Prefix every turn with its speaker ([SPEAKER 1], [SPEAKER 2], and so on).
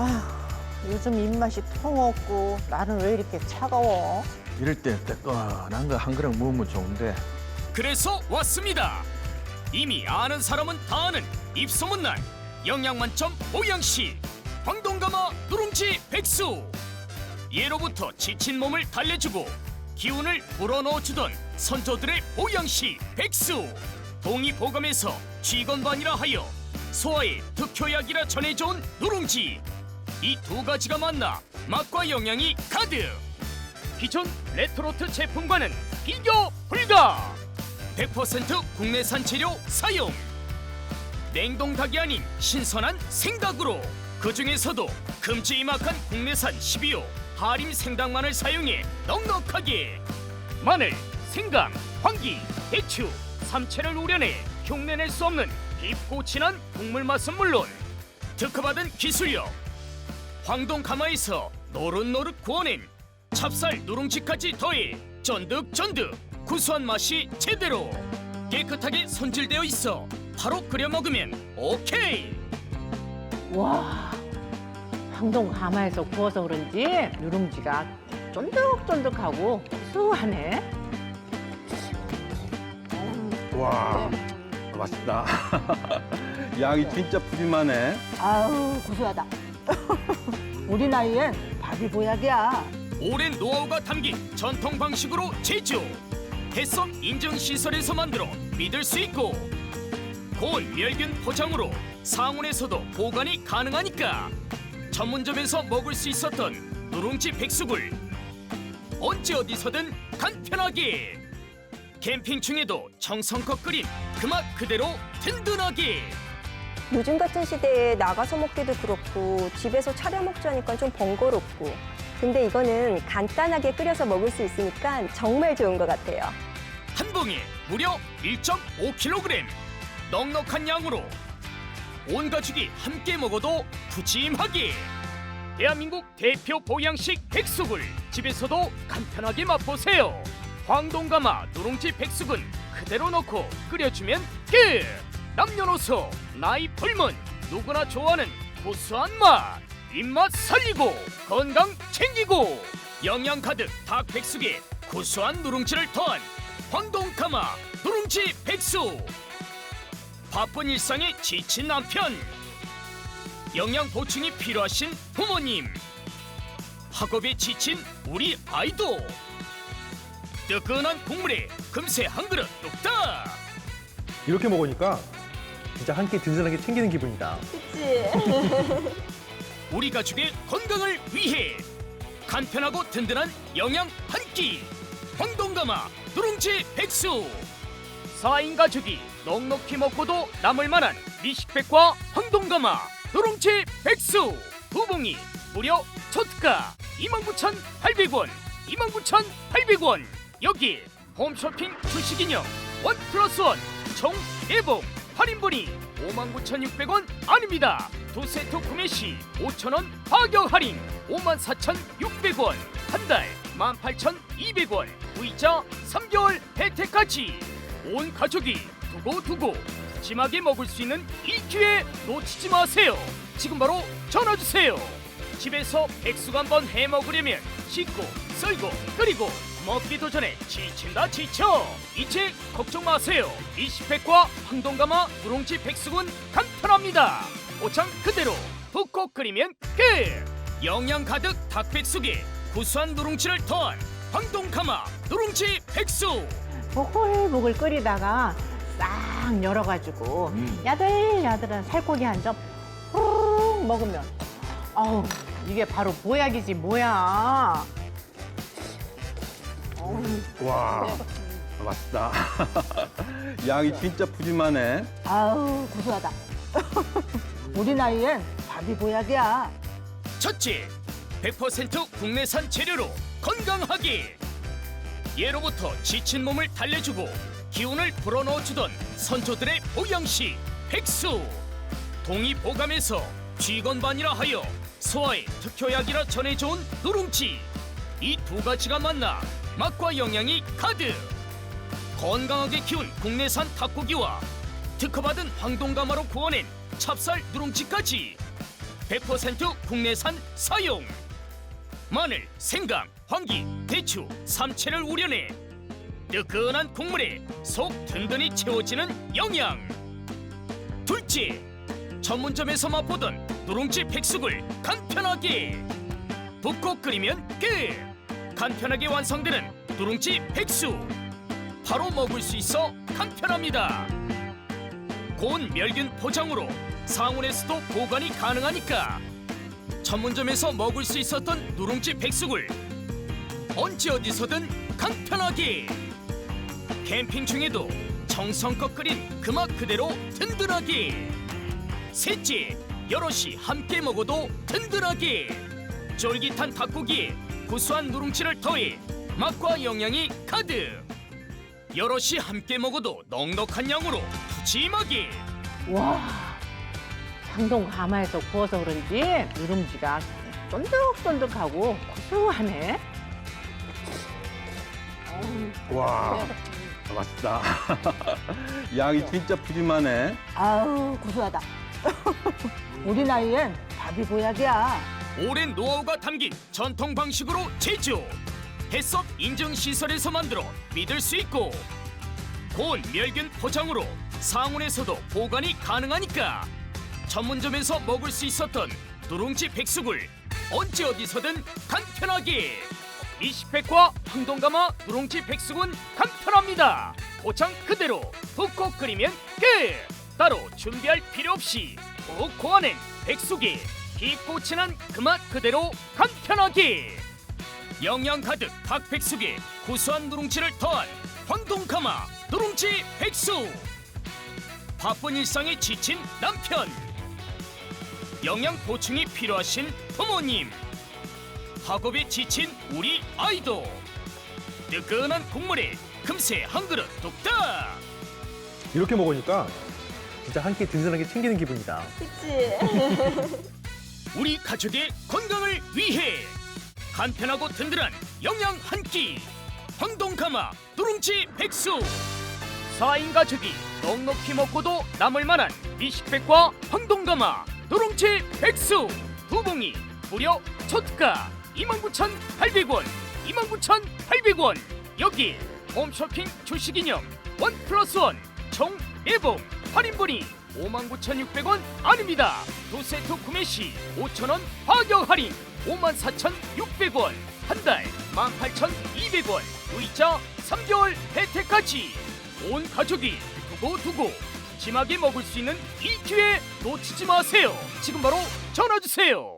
[SPEAKER 1] 아, 요즘 입맛이 통 없고 나는 왜 이렇게 차가워?
[SPEAKER 2] 이럴 때 뜨끈한 거 한 그릇 먹으면 좋은데
[SPEAKER 3] 그래서 왔습니다. 이미 아는 사람은 다 아는 입소문난 영양 만점 보양식 황동가마 누룽지 백수. 예로부터 지친 몸을 달래주고 기운을 불어넣어주던 선조들의 보양식 백수. 동의보감에서 쥐건반이라 하여 소화의 득효약이라 전해져온 누룽지. 이 두 가지가 만나 맛과 영양이 가득. 기존 레토로트 제품과는 비교 불가. 100% 국내산 재료 사용. 냉동 닭이 아닌 신선한 생닭으로 그 중에서도 큼지막한 국내산 12호 하림 생닭만을 사용해 넉넉하게 마늘, 생강, 황기, 대추, 삼채를 우려내 흉내낼 수 없는 깊고 진한 국물 맛은 물론 특허받은 기술력 황동 가마에서 노릇노릇 구워낸 찹쌀 누룽지까지 더해 쫀득쫀득 구수한 맛이 제대로 깨끗하게 손질되어 있어 바로 끓여 먹으면 오케이
[SPEAKER 1] 와, 황동 가마에서 구워서 그런지 누룽지가 쫀득쫀득하고 수하네.
[SPEAKER 4] 와 맛있다. 양이 진짜 푸짐하네.
[SPEAKER 5] 아우 고소하다. 우리 나이엔 밥이 보약이야.
[SPEAKER 3] 오랜 노하우가 담긴 전통 방식으로 제조 해썹 인증 시설에서 만들어 믿을 수 있고 고온 멸균 포장으로 상온에서도 보관이 가능하니까 전문점에서 먹을 수 있었던 누룽지 백숙을 언제 어디서든 간편하게 캠핑 중에도 정성껏 끓인 그 맛 그대로 든든하게
[SPEAKER 6] 요즘 같은 시대에 나가서 먹기도 그렇고 집에서 차려 먹자니까 좀 번거롭고. 근데 이거는 간단하게 끓여서 먹을 수 있으니까 정말 좋은 것 같아요.
[SPEAKER 3] 한 봉에 무려 1.5kg 넉넉한 양으로 온 가족이 함께 먹어도 푸짐하게. 대한민국 대표 보양식 백숙을 집에서도 간편하게 맛보세요. 황동가마 누룽지 백숙은 그대로 넣고 끓여주면 끝 남녀노소 나이 불문 누구나 좋아하는 고소한 맛. 입맛 살리고 건강 챙기고 영양 가득 닭 백숙에 고소한 누룽지를 더한 황동가마 누룽지 백숙. 바쁜 일상에 지친 남편. 영양 보충이 필요하신 부모님. 학업에 지친 우리 아이도. 뜨끈한 국물에 금세 한 그릇 뚝딱.
[SPEAKER 7] 이렇게 먹으니까 진짜 한 끼 든든하게 챙기는 기분이다.
[SPEAKER 3] 우리 가족의 건강을 위해 간편하고 든든한 영양 한 끼. 황동가마 누룽지 백수. 4인 가족이 넉넉히 먹고도 남을 만한 미식백과 황동가마 누룽지 백수. 두 봉이 무려 초특가 29,800원 29,800원. 여기 홈쇼핑 출시기념 원 플러스 원총 4봉 할인분이 59,600원 아닙니다. 두 세트 구매 시 5,000원 가격 할인 54,600원 한 달 18,200원 무이자 3개월 혜택까지. 온 가족이 두고두고 푸짐하게 먹을 수 있는 이 기회 놓치지 마세요. 지금 바로 전화 주세요. 집에서 백숙 한번 해 먹으려면 씻고 썰고 끓이고 먹기도 전에 지친다 지쳐. 이제 걱정 마세요. 이식팩과 황동가마 누룽지 백숙은 간편합니다. 오창 그대로 붓고 끓이면 끝. 영양 가득 닭백숙에 구수한 누룽지를 더한 황동가마 누룽지 백숙
[SPEAKER 1] 보글보글 끓이다가 싹 열어가지고 야들야들한 살코기 한 점 훅 먹으면 어우 이게 바로 보약이지 뭐야.
[SPEAKER 4] 와 맛있다. 양이 진짜 푸짐하네.
[SPEAKER 5] 아우 고소하다. 우리 나이엔 밥이 보약이야.
[SPEAKER 3] 첫째, 100% 국내산 재료로 건강하게. 예로부터 지친 몸을 달래주고 기운을 불어넣어주던 선조들의 보양식 백수. 동의보감에서 쥐건반이라 하여 소화의 특효약이라 전해져온 누룽지. 이 두 가지가 만나 맛과 영양이 가득. 건강하게 키운 국내산 닭고기와 특허받은 황동가마로 구워낸 찹쌀 누룽지까지 100% 국내산 사용. 마늘, 생강, 황기, 대추, 삼채를 우려내 뜨끈한 국물에 속 든든히 채워지는 영양. 둘째, 전문점에서 맛보던 누룽지 백숙을 간편하게 붓고 끓이면 끝. 간편하게 완성되는 누룽지 백숙. 바로 먹을 수 있어 간편합니다. 고운 멸균 포장으로 상온에서도 보관이 가능하니까 전문점에서 먹을 수 있었던 누룽지 백숙을 언제 어디서든 간편하게 캠핑 중에도 정성껏 끓인 그 맛 그대로 든든하게 셋째 여럿이 함께 먹어도 든든하게 쫄깃한 닭고기 에 구수한 누룽지를 더해 맛과 영양이 가득 여럿이 함께 먹어도 넉넉한 양으로 푸짐하게
[SPEAKER 1] 와, 황동 가마에서 구워서 그런지 누룽지가 쫀득쫀득하고 고소하네.
[SPEAKER 4] 와, 맛있다. 양이 진짜 푸짐하네.
[SPEAKER 5] 아우 고소하다. 우리 나이엔 밥이 보약이야.
[SPEAKER 3] 오랜 노하우가 담긴 전통 방식으로 제조. 해썹 인증 시설에서 만들어 믿을 수 있고 고온 멸균 포장으로 상온에서도 보관이 가능하니까 전문점에서 먹을 수 있었던 누룽지 백숙을 언제 어디서든 간편하게 20팩과 황동가마 누룽지 백숙은 간편합니다. 포장 그대로 붓고 끓이면 끝! 따로 준비할 필요 없이 푹 고아낸 백숙이 깊고 진한 그 맛 그대로 간편하게 영양 가득 닭백숙에 고소한 누룽지를 더한 황동가마 누룽지 백숙. 바쁜 일상에 지친 남편. 영양 보충이 필요하신 부모님. 학업에 지친 우리 아이도. 뜨끈한 국물에 금세 한 그릇 뚝딱.
[SPEAKER 7] 이렇게 먹으니까 진짜 한 끼 든든하게 챙기는 기분이다.
[SPEAKER 3] 우리 가족의 건강을 위해 간편하고 든든한 영양 한 끼 황동가마 누룽지 백숙. 4인 가족이 넉넉히 먹고도 남을 만한 미식백과 황동가마 누룽지 백숙. 두 봉이 무려 초특가 29,800원 29,800원. 여기 홈쇼핑 출시기념 원 플러스 원총 4봉. 할인분이 59,600원 아닙니다. 두 세트 구매 시 5,000원 파격 할인 54,600원 한 달 18,200원 의자 3개월 혜택까지. 온 가족이 두고두고 푸짐하게 먹을 수 있는 이 기회 놓치지 마세요. 지금 바로 전화 주세요